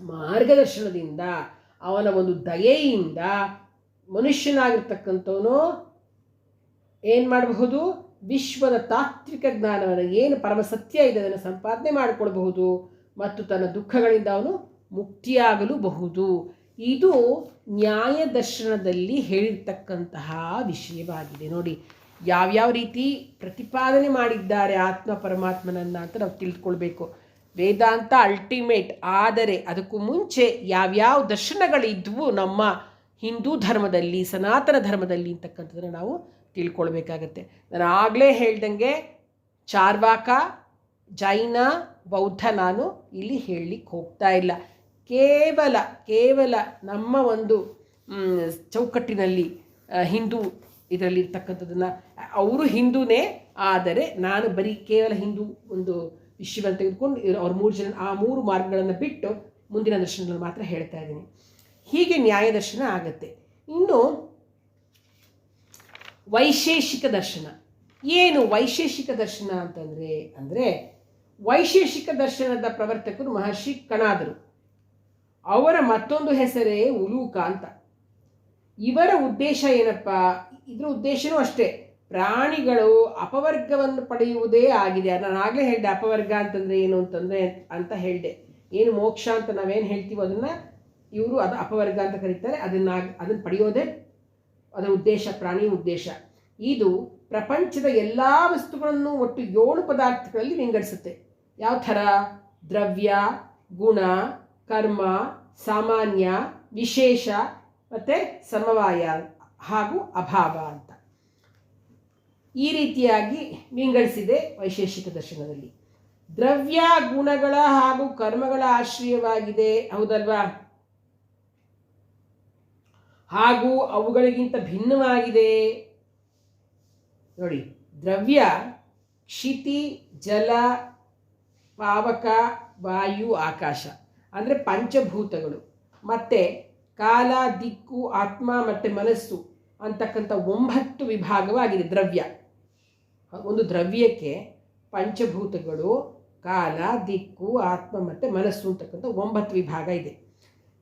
ಮಾರ್ಗದರ್ಶನದಿಂದ, ಅವನ ಒಂದು ದಯೆಯಿಂದ ಮನುಷ್ಯನಾಗಿರ್ತಕ್ಕಂಥವನು ಏನು ಮಾಡಬಹುದು? ವಿಶ್ವದ ತಾತ್ವಿಕ ಜ್ಞಾನವನ್ನು, ಏನು ಪರಮಸತ್ಯ ಇದೆ ಅದನ್ನು ಸಂಪಾದನೆ ಮಾಡಿಕೊಳ್ಬಹುದು ಮತ್ತು ತನ್ನ ದುಃಖಗಳಿಂದ ಅವನು ಮುಕ್ತಿಯಾಗಲೂಬಹುದು. ಇದು ನ್ಯಾಯ ದರ್ಶನದಲ್ಲಿ ಹೇಳಿರ್ತಕ್ಕಂತಹ ವಿಷಯವಾಗಿದೆ. ನೋಡಿ, ಯಾವ್ಯಾವ ರೀತಿ ಪ್ರತಿಪಾದನೆ ಮಾಡಿದ್ದಾರೆ ಆತ್ಮ ಪರಮಾತ್ಮನನ್ನು ಅಂತ ನಾವು ತಿಳ್ಕೊಳ್ಬೇಕು. ವೇದಾಂತ ಅಲ್ಟಿಮೇಟ್ ಆದರೆ ಅದಕ್ಕೂ ಮುಂಚೆ ಯಾವ್ಯಾವ ದರ್ಶನಗಳಿದ್ವು ನಮ್ಮ ಹಿಂದೂ ಧರ್ಮದಲ್ಲಿ, ಸನಾತನ ಧರ್ಮದಲ್ಲಿ ಅಂತಕ್ಕಂಥದ್ದನ್ನು ನಾವು ತಿಳ್ಕೊಳ್ಬೇಕಾಗತ್ತೆ. ನಾನು ಆಗಲೇ ಹೇಳ್ದಂಗೆ ಚಾರ್ವಾಕ, ಜೈನ, ಬೌದ್ಧ ನಾನು ಇಲ್ಲಿ ಹೇಳಲಿಕ್ಕೆ ಹೋಗ್ತಾ ಇಲ್ಲ. ಕೇವಲ ಕೇವಲ ನಮ್ಮ ಒಂದು ಚೌಕಟ್ಟಿನಲ್ಲಿ ಹಿಂದೂ ಇದರಲ್ಲಿ ಇರ್ತಕ್ಕಂಥದ್ದನ್ನು ಅವರು ಹಿಂದೂನೇ, ಆದರೆ ನಾನು ಬರೀ ಕೇವಲ ಹಿಂದೂ ಒಂದು ವಿಷಯವನ್ನು ತೆಗೆದುಕೊಂಡು ಅವ್ರ ಮೂರು ಜನ, ಆ ಮೂರು ಮಾರ್ಗಗಳನ್ನು ಬಿಟ್ಟು ಮುಂದಿನ ದರ್ಶನಗಳನ್ನು ಮಾತ್ರ ಹೇಳ್ತಾ ಇದ್ದೀನಿ. ಹೀಗೆ ನ್ಯಾಯ ದರ್ಶನ ಆಗುತ್ತೆ. ಇನ್ನು ವೈಶೇಷಿಕ ದರ್ಶನ. ಏನು ವೈಶೇಷಿಕ ದರ್ಶನ ಅಂತಂದರೆ, ಅಂದರೆ ವೈಶೇಷಿಕ ದರ್ಶನದ ಪ್ರವರ್ತಕರು ಮಹರ್ಷಿ ಕಣಾದರು. ಅವರ ಮತ್ತೊಂದು ಹೆಸರೇ ಉಲೂಕ ಅಂತ. ಇವರ ಉದ್ದೇಶ ಏನಪ್ಪ? ಇದರ ಉದ್ದೇಶನೂ ಅಷ್ಟೇ. ಪ್ರಾಣಿಗಳು ಅಪವರ್ಗವನ್ನು ಪಡೆಯುವುದೇ ಆಗಿದೆ. ನಾನು ಆಗಲೇ ಹೇಳಿದೆ, ಅಪವರ್ಗ ಅಂತಂದರೆ ಏನು ಅಂತಂದರೆ ಅಂತ ಹೇಳಿದೆ. ಏನು ಮೋಕ್ಷ ಅಂತ ನಾವೇನು ಹೇಳ್ತೀವೋ ಅದನ್ನು ಇವರು ಅದು ಅಪವರ್ಗ ಅಂತ ಕರೀತಾರೆ. ಅದನ್ನ ಅದನ್ನು ಪಡೆಯೋದೇ ಅದರ ಉದ್ದೇಶ ಪ್ರಾಣಿ ಉದ್ದೇಶ. ಇದು ಪ್ರಪಂಚದ ಎಲ್ಲ ವಸ್ತುಗಳನ್ನು ಒಟ್ಟು ಏಳು ಪದಾರ್ಥಗಳಲ್ಲಿ ವಿಂಗಡಿಸುತ್ತೆ. ಯಾವ ಥರ? ದ್ರವ್ಯ, ಗುಣ ಕರ್ಮ, ಸಾಮಾನ್ಯ, ವಿಶೇಷ ಮತ್ತು ಸಮವಾಯ ಹಾಗೂ ಅಭಾವ ಅಂತ. ಈ ರೀತಿಯಾಗಿ ವಿಂಗಡಿಸಿದೆ ವೈಶೇಷಿಕ ದರ್ಶನದಲ್ಲಿ. ದ್ರವ್ಯ ಗುಣಗಳ ಹಾಗೂ ಕರ್ಮಗಳ ಆಶ್ರಯವಾಗಿದೆ, ಹೌದಲ್ವಾ? ಹಾಗೂ ಅವುಗಳಿಗಿಂತ ಭಿನ್ನವಾಗಿದೆ. ನೋಡಿ, ದ್ರವ್ಯ ಕ್ಷಿತಿ, ಜಲ, ಪಾವಕ, ವಾಯು, ಆಕಾಶ. ಅಂದರೆ ಪಂಚಭೂತಗಳು. ಮತ್ತು ಕಾಲ, ದಿಕ್ಕು, ಆತ್ಮ ಮತ್ತು ಮನಸ್ಸು ಅಂತಕ್ಕಂಥ ಒಂಬತ್ತು ವಿಭಾಗವಾಗಿದೆ ದ್ರವ್ಯ. ಒಂದು ದ್ರವ್ಯಕ್ಕೆ ಪಂಚಭೂತಗಳು, ಕಾಲ, ದಿಕ್ಕು, ಆತ್ಮ ಮತ್ತು ಮನಸ್ಸು ಅಂತಕ್ಕಂಥ ಒಂಬತ್ತು ವಿಭಾಗ ಇದೆ.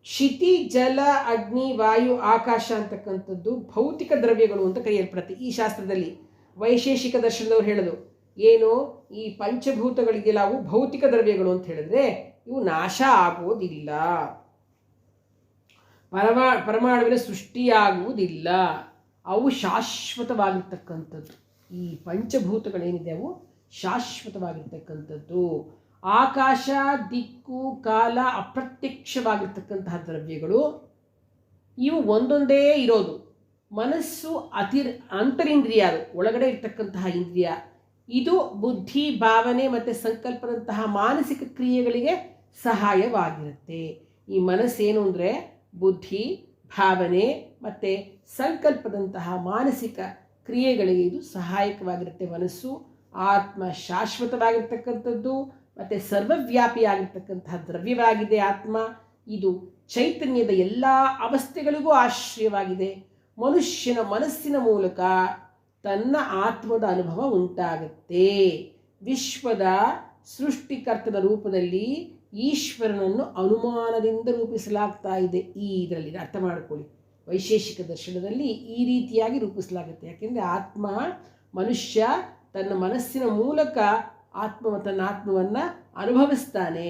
ಶಿತಿ ಜಲ, ಅಗ್ನಿ, ವಾಯು, ಆಕಾಶ ಅಂತಕ್ಕಂಥದ್ದು ಭೌತಿಕ ದ್ರವ್ಯಗಳು ಅಂತ ಕರೆಯಲ್ಪಡುತ್ತೆ ಈ ಶಾಸ್ತ್ರದಲ್ಲಿ. ವೈಶೇಷಿಕ ದರ್ಶನದವ್ರು ಹೇಳೋದು, ಏನು? ಈ ಪಂಚಭೂತಗಳಿಗೆ ನಾವು ಭೌತಿಕ ದ್ರವ್ಯಗಳು ಅಂತ ಹೇಳಿದ್ರೆ ಇವು ನಾಶ ಆಗುವುದಿಲ್ಲ. ಪರಮಾ, ಪರಮಾಣುವಿನ ಸೃಷ್ಟಿಯಾಗುವುದಿಲ್ಲ. ಅವು ಶಾಶ್ವತವಾಗಿರ್ತಕ್ಕಂಥದ್ದು. ಈ ಪಂಚಭೂತಗಳೇನಿದೆ ಅವು ಶಾಶ್ವತವಾಗಿರ್ತಕ್ಕಂಥದ್ದು. ಆಕಾಶ, ದಿಕ್ಕು, ಕಾಲ ಅಪ್ರತ್ಯಕ್ಷವಾಗಿರ್ತಕ್ಕಂತಹ ದ್ರವ್ಯಗಳು ಇವು ಒಂದೊಂದೇ ಇರೋದು. ಮನಸ್ಸು ಅತಿರ್ ಅಂತರಿಂದ್ರಿಯ ಅದು ಒಳಗಡೆ ಇರ್ತಕ್ಕಂತಹ ಇಂದ್ರಿಯ. ಇದು ಬುದ್ಧಿ, ಭಾವನೆ ಮತ್ತು ಸಂಕಲ್ಪದಂತಹ ಮಾನಸಿಕ ಕ್ರಿಯೆಗಳಿಗೆ ಸಹಾಯವಾಗಿರುತ್ತೆ. ಈ ಮನಸ್ಸೇನು ಅಂದರೆ ಬುದ್ಧಿ, ಭಾವನೆ ಮತ್ತು ಸಂಕಲ್ಪದಂತಹ ಮಾನಸಿಕ ಕ್ರಿಯೆಗಳಿಗೆ ಇದು ಸಹಾಯಕವಾಗಿರುತ್ತೆ. ಮನಸ್ಸು ಆತ್ಮ ಶಾಶ್ವತವಾಗಿರ್ತಕ್ಕಂಥದ್ದು ಮತ್ತು ಸರ್ವವ್ಯಾಪಿಯಾಗಿರ್ತಕ್ಕಂತಹ ದ್ರವ್ಯವಾಗಿದೆ ಆತ್ಮ. ಇದು ಚೈತನ್ಯದ ಎಲ್ಲ ಅವಸ್ಥೆಗಳಿಗೂ ಆಶ್ರಯವಾಗಿದೆ. ಮನುಷ್ಯನ ಮನಸ್ಸಿನ ಮೂಲಕ ತನ್ನ ಆತ್ಮದ ಅನುಭವ ಉಂಟಾಗುತ್ತೆ. ವಿಶ್ವದ ಸೃಷ್ಟಿಕರ್ತನ ರೂಪದಲ್ಲಿ ಈಶ್ವರನನ್ನು ಅನುಮಾನದಿಂದ ರೂಪಿಸಲಾಗ್ತಾ ಇದೆ. ಈ ಇದರಲ್ಲಿ ಅರ್ಥ ಮಾಡಿಕೊಳ್ಳಿ. ವೈಶೇಷಿಕ ದರ್ಶನದಲ್ಲಿ ಈ ರೀತಿಯಾಗಿ ರೂಪಿಸಲಾಗುತ್ತೆ. ಯಾಕೆಂದರೆ ಆತ್ಮ, ಮನುಷ್ಯ ತನ್ನ ಮನಸ್ಸಿನ ಮೂಲಕ ಆತ್ಮ ತನ್ನ ಆತ್ಮವನ್ನು ಅನುಭವಿಸ್ತಾನೆ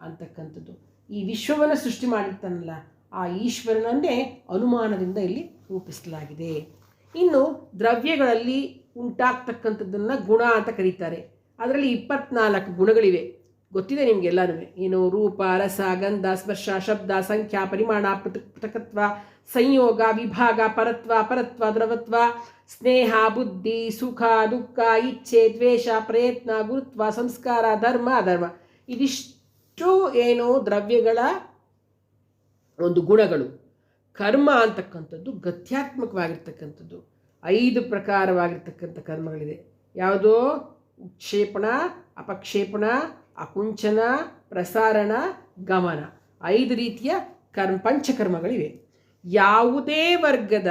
ಅಂತಕ್ಕಂಥದ್ದು. ಈ ವಿಶ್ವವನ್ನು ಸೃಷ್ಟಿ ಮಾಡಿರ್ತಾನಲ್ಲ, ಆ ಈಶ್ವರನನ್ನೇ ಅನುಮಾನದಿಂದ ಇಲ್ಲಿ ರೂಪಿಸಲಾಗಿದೆ. ಇನ್ನು ದ್ರವ್ಯಗಳಲ್ಲಿ ಉಂಟಾಗ್ತಕ್ಕಂಥದ್ದನ್ನು ಗುಣ ಅಂತ ಕರೀತಾರೆ. ಅದರಲ್ಲಿ ಇಪ್ಪತ್ನಾಲ್ಕು ಗುಣಗಳಿವೆ. ಗೊತ್ತಿದೆ ನಿಮಗೆಲ್ಲನೂ ಏನು ರೂಪ, ರಸ, ಗಂಧ, ಸ್ಪರ್ಶ, ಶಬ್ದ, ಸಂಖ್ಯಾ, ಪರಿಮಾಣ, ಪೃಥಕ್, ಪೃಥಕತ್ವ, ಸಂಯೋಗ, ವಿಭಾಗ, ಪರತ್ವ ಪರತ್ವ, ದ್ರವತ್ವ, ಸ್ನೇಹ, ಬುದ್ಧಿ, ಸುಖ, ದುಃಖ, ಇಚ್ಛೆ, ದ್ವೇಷ, ಪ್ರಯತ್ನ, ಗುರುತ್ವ, ಸಂಸ್ಕಾರ, ಧರ್ಮ, ಅಧರ್ಮ. ಇದಿಷ್ಟು ಏನು ದ್ರವ್ಯಗಳ ಒಂದು ಗುಣಗಳು. ಕರ್ಮ ಅಂತಕ್ಕಂಥದ್ದು ಗತ್ಯಾತ್ಮಕವಾಗಿರ್ತಕ್ಕಂಥದ್ದು. ಐದು ಪ್ರಕಾರವಾಗಿರ್ತಕ್ಕಂಥ ಕರ್ಮಗಳಿದೆ. ಯಾವುದೋ? ಉಕ್ಷೇಪಣ ಅಪಕ್ಷೇಪಣ ಅಕುಂಚನ, ಪ್ರಸಾರಣ, ಗಮನ. ಐದು ರೀತಿಯ ಕರ್ಮ, ಪಂಚಕರ್ಮಗಳಿವೆ. ಯಾವುದೇ ವರ್ಗದ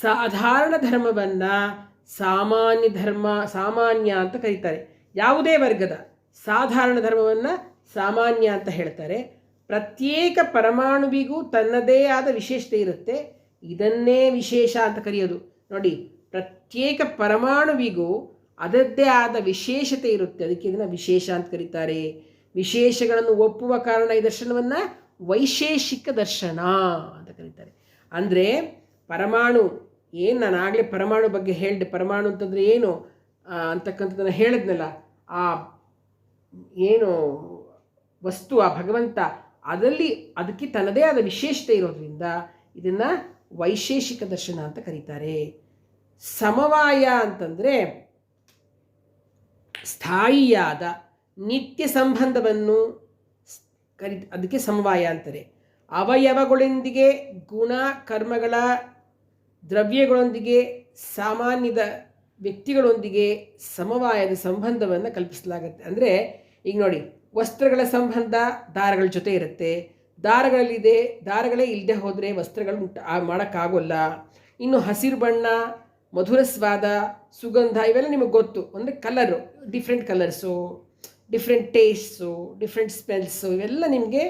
ಸಾಧಾರಣ ಧರ್ಮವನ್ನು ಸಾಮಾನ್ಯ ಧರ್ಮ, ಸಾಮಾನ್ಯ ಅಂತ ಕರೀತಾರೆ. ಯಾವುದೇ ವರ್ಗದ ಸಾಧಾರಣ ಧರ್ಮವನ್ನು ಸಾಮಾನ್ಯ ಅಂತ ಹೇಳ್ತಾರೆ. ಪ್ರತ್ಯೇಕ ಪರಮಾಣುವಿಗೂ ತನ್ನದೇ ಆದ ವಿಶೇಷತೆ ಇರುತ್ತೆ. ಇದನ್ನೇ ವಿಶೇಷ ಅಂತ ಕರೆಯೋದು. ನೋಡಿ, ಪ್ರತ್ಯೇಕ ಪರಮಾಣುವಿಗೂ ಅದರದ್ದೇ ಆದ ವಿಶೇಷತೆ ಇರುತ್ತೆ. ಅದಕ್ಕೆ ಇದನ್ನು ವಿಶೇಷ ಅಂತ ಕರೀತಾರೆ. ವಿಶೇಷಗಳನ್ನು ಒಪ್ಪುವ ಕಾರಣ ಈ ದರ್ಶನವನ್ನು ವೈಶೇಷಿಕ ದರ್ಶನ ಅಂತ ಕರೀತಾರೆ. ಅಂದರೆ ಪರಮಾಣು, ಏನು ನಾನು ಆಗಲೇ ಪರಮಾಣು ಬಗ್ಗೆ ಹೇಳಿದೆ, ಪರಮಾಣು ಅಂತಂದರೆ ಏನು? ಅಂತಕ್ಕಂಥದ್ದನ್ನು ಹೇಳಿದ್ನಲ್ಲ, ಆ, ಏನು ವಸ್ತು, ಆ ಭಗವಂತ, ಅದರಲ್ಲಿ ಅದಕ್ಕೆ ತನ್ನದೇ ಆದ ವಿಶೇಷತೆ ಇರೋದ್ರಿಂದ ಇದನ್ನು ವೈಶೇಷಿಕ ದರ್ಶನ ಅಂತ ಕರೀತಾರೆ. ಸಮವಾಯ ಅಂತಂದರೆ ಸ್ಥಾಯಿಯಾದ ನಿತ್ಯ ಸಂಬಂಧವನ್ನು ಕರಿ ಅದಕ್ಕೆ ಸಮವಾಯ ಅಂತಾರೆ. ಅವಯವಗಳೊಂದಿಗೆ ಗುಣ ಕರ್ಮಗಳ ದ್ರವ್ಯಗಳೊಂದಿಗೆ ಸಾಮಾನ್ಯದ ವ್ಯಕ್ತಿಗಳೊಂದಿಗೆ ಸಮವಾಯದ ಸಂಬಂಧವನ್ನು ಕಲ್ಪಿಸಲಾಗುತ್ತೆ. ಅಂದರೆ ಈಗ ನೋಡಿ, ವಸ್ತ್ರಗಳ ಸಂಬಂಧ ದಾರಗಳ ಜೊತೆ ಇರುತ್ತೆ. ದಾರಗಳಲ್ಲಿದೆ, ದಾರಗಳೇ ಇಲ್ಲದೆ ಹೋದರೆ ವಸ್ತ್ರಗಳು ಉಂಟ ಮಾಡೋಕ್ಕಾಗೋಲ್ಲ. ಇನ್ನು ಹಸಿರು ಬಣ್ಣ ಮಧುರ ಸ್ವಾದ ಸುಗಂಧ ಇವೆಲ್ಲ ನಿಮಗೆ ಗೊತ್ತು. ಅಂದರೆ colour different colours different tastes different smells ಇವೆಲ್ಲ ನಿಮಗೆ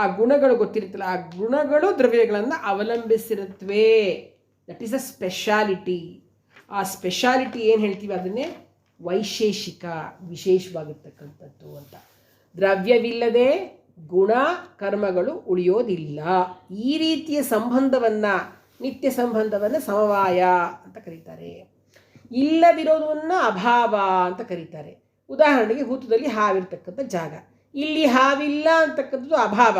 ಆ ಗುಣಗಳು ಗೊತ್ತಿರುತ್ತಲ್ಲ, ಆ ಗುಣಗಳು ದ್ರವ್ಯಗಳನ್ನು ಅವಲಂಬಿಸಿರುತ್ತವೆ ದಟ್ ಈಸ್ ಅ ಸ್ಪೆಷಾಲಿಟಿ ಆ ಸ್ಪೆಷಾಲಿಟಿ ಏನು ಹೇಳ್ತೀವಿ ಅದನ್ನೇ? ವೈಶೇಷಿಕ, ವಿಶೇಷವಾಗಿರ್ತಕ್ಕಂಥದ್ದು ಅಂತ. ದ್ರವ್ಯವಿಲ್ಲದೆ ಗುಣ ಕರ್ಮಗಳು ಉಳಿಯೋದಿಲ್ಲ. ಈ ರೀತಿಯ ಸಂಬಂಧವನ್ನು ನಿತ್ಯ ಸಂಬಂಧವನ್ನು ಸಮವಾಯ ಅಂತ ಕರೀತಾರೆ. ಇಲ್ಲದಿರೋದನ್ನು ಅಭಾವ ಅಂತ ಕರೀತಾರೆ. ಉದಾಹರಣೆಗೆ ಹೂತದಲ್ಲಿ ಹಾವಿರ್ತಕ್ಕಂಥ ಜಾಗ. ಇಲ್ಲಿ ಹಾವಿಲ್ಲ ಅಂತಕ್ಕಂಥದ್ದು ಅಭಾವ.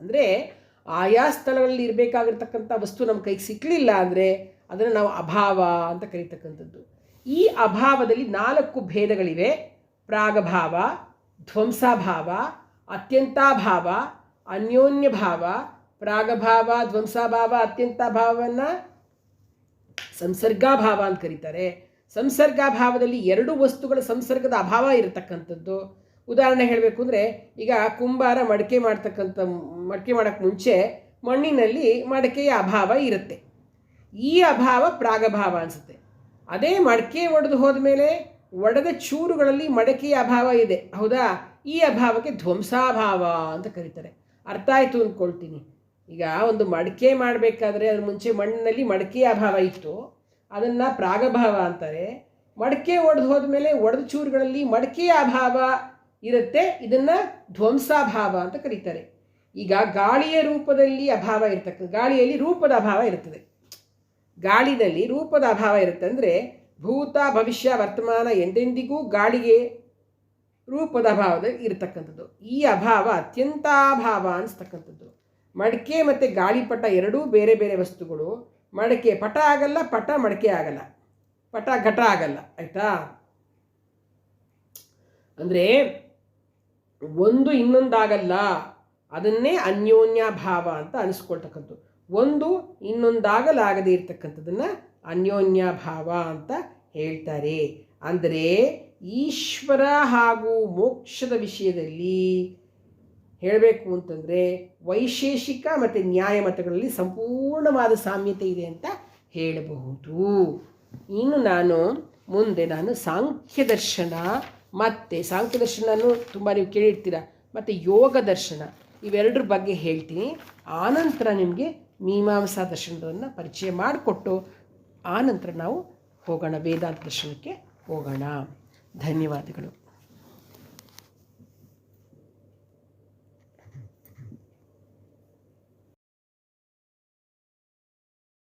ಅಂದರೆ ಆಯಾ ಸ್ಥಳಗಳಲ್ಲಿ ಇರಬೇಕಾಗಿರ್ತಕ್ಕಂಥ ವಸ್ತು ನಮ್ಮ ಕೈಗೆ ಸಿಕ್ಕಲಿಲ್ಲ ಅಂದರೆ ಅದನ್ನು ನಾವು ಅಭಾವ ಅಂತ ಕರೀತಕ್ಕಂಥದ್ದು. ಈ ಅಭಾವದಲ್ಲಿ ನಾಲ್ಕು ಭೇದಗಳಿವೆ. ಪ್ರಾಗಭಾವ, ಧ್ವಂಸಭಾವ, ಅತ್ಯಂತಾಭಾವ ಅನ್ಯೋನ್ಯ ಭಾವ ಪ್ರಾಗಭಾವ, ಧ್ವಂಸಭಾವ, ಅತ್ಯಂತಾಭಾವವನ್ನು ಸಂಸರ್ಗಾಭಾವ ಅಂತ ಕರೀತಾರೆ. ಸಂಸರ್ಗಾಭಾವದಲ್ಲಿ ಎರಡು ವಸ್ತುಗಳ ಸಂಸರ್ಗದ ಅಭಾವ ಇರತಕ್ಕಂಥದ್ದು. ಉದಾಹರಣೆ ಹೇಳಬೇಕು ಅಂದರೆ, ಈಗ ಕುಂಬಾರ ಮಡಿಕೆ ಮಾಡ್ತಕ್ಕಂಥ, ಮಡಿಕೆ ಮಾಡೋಕ್ಕೆ ಮುಂಚೆ ಮಣ್ಣಿನಲ್ಲಿ ಮಡಿಕೆಯ ಅಭಾವ ಇರುತ್ತೆ. ಈ ಅಭಾವ ಪ್ರಾಗಭಾವ ಅನಿಸುತ್ತೆ. ಅದೇ ಮಡಿಕೆ ಒಡೆದು ಹೋದ್ಮೇಲೆ ಒಡೆದ ಚೂರುಗಳಲ್ಲಿ ಮಡಕೆಯ ಅಭಾವ ಇದೆ. ಹೌದಾ? ಈ ಅಭಾವಕ್ಕೆ ಧ್ವಂಸಾಭಾವ ಅಂತ ಕರೀತಾರೆ. ಅರ್ಥ ಆಯಿತು ಅಂದ್ಕೊಳ್ತೀನಿ ಈಗ ಒಂದು ಮಡಿಕೆ ಮಾಡಬೇಕಾದ್ರೆ ಅದ್ರ ಮುಂಚೆ ಮಣ್ಣಿನಲ್ಲಿ ಮಡಿಕೆಯ ಅಭಾವ ಇತ್ತು. ಅದನ್ನು ಪ್ರಾಗಭಾವ ಅಂತಾರೆ. ಮಡಿಕೆ ಒಡೆದು ಹೋದ್ಮೇಲೆ ಒಡೆದ ಚೂರುಗಳಲ್ಲಿ ಮಡಿಕೆಯ ಅಭಾವ ಇರುತ್ತೆ. ಇದನ್ನು ಧ್ವಂಸಾಭಾವ ಅಂತ ಕರೀತಾರೆ. ಈಗ ಗಾಳಿಯ ರೂಪದಲ್ಲಿ ಅಭಾವ ಇರ್ತಕ್ಕ ಗಾಳಿಯಲ್ಲಿ ರೂಪದ ಅಭಾವ ಇರ್ತದೆ. ಗಾಳಿನಲ್ಲಿ ರೂಪದ ಅಭಾವ ಇರುತ್ತೆ ಅಂದರೆ ಭೂತ, ಭವಿಷ್ಯ, ವರ್ತಮಾನ ಎಂದೆಂದಿಗೂ ಗಾಳಿಗೆ ರೂಪದ ಅಭಾವದ ಇರತಕ್ಕಂಥದ್ದು. ಈ ಅಭಾವ ಅತ್ಯಂತಾಭಾವ ಅನಿಸ್ತಕ್ಕಂಥದ್ದು. ಮಡಿಕೆ ಮತ್ತು ಗಾಳಿಪಟ ಎರಡೂ ಬೇರೆ ಬೇರೆ ವಸ್ತುಗಳು. ಮಡಕೆ ಪಟ ಆಗಲ್ಲ, ಪಟ ಮಡಿಕೆ ಆಗಲ್ಲ. ಪಟ ಘಟ ಆಗಲ್ಲ, ಆಯಿತಾ? ಅಂದರೆ ಒಂದು ಇನ್ನೊಂದಾಗಲ್ಲ, ಅದನ್ನೇ ಅನ್ಯೋನ್ಯ ಭಾವ ಅಂತ ಅನಿಸ್ಕೊಳ್ತಕ್ಕಂಥದ್ದು. ಒಂದು ಇನ್ನೊಂದಾಗಲಾಗದೇ ಇರ್ತಕ್ಕಂಥದ್ದನ್ನು ಅನ್ಯೋನ್ಯ ಭಾವ ಅಂತ ಹೇಳ್ತಾರೆ. ಅಂದರೆ ಈಶ್ವರ ಹಾಗೂ ಮೋಕ್ಷದ ವಿಷಯದಲ್ಲಿ ಹೇಳಬೇಕು ಅಂತಂದರೆ ವೈಶೇಷಿಕ ಮತ್ತು ನ್ಯಾಯಮತಗಳಲ್ಲಿ ಸಂಪೂರ್ಣವಾದ ಸಾಮ್ಯತೆ ಇದೆ ಅಂತ ಹೇಳಬಹುದು. ಇನ್ನು ನಾನು ಮುಂದೆ ನಾನು ಸಾಂಖ್ಯ ದರ್ಶನ ಮತ್ತು ಸಾಂಖ್ಯ ದರ್ಶನನೂ ತುಂಬ ನೀವು ಕೇಳಿರ್ತೀರ, ಮತ್ತು ಯೋಗ ದರ್ಶನ ಇವೆರಡರ ಬಗ್ಗೆ ಹೇಳ್ತೀನಿ. ಆನಂತರ ನಿಮಗೆ ಮೀಮಾಂಸಾ ದರ್ಶನವನ್ನು ಪರಿಚಯ ಮಾಡಿಕೊಟ್ಟು ಆನಂತರ ನಾವು ಹೋಗೋಣ, ವೇದಾಂತ ದರ್ಶನಕ್ಕೆ ಹೋಗೋಣ. ಧನ್ಯವಾದಗಳು.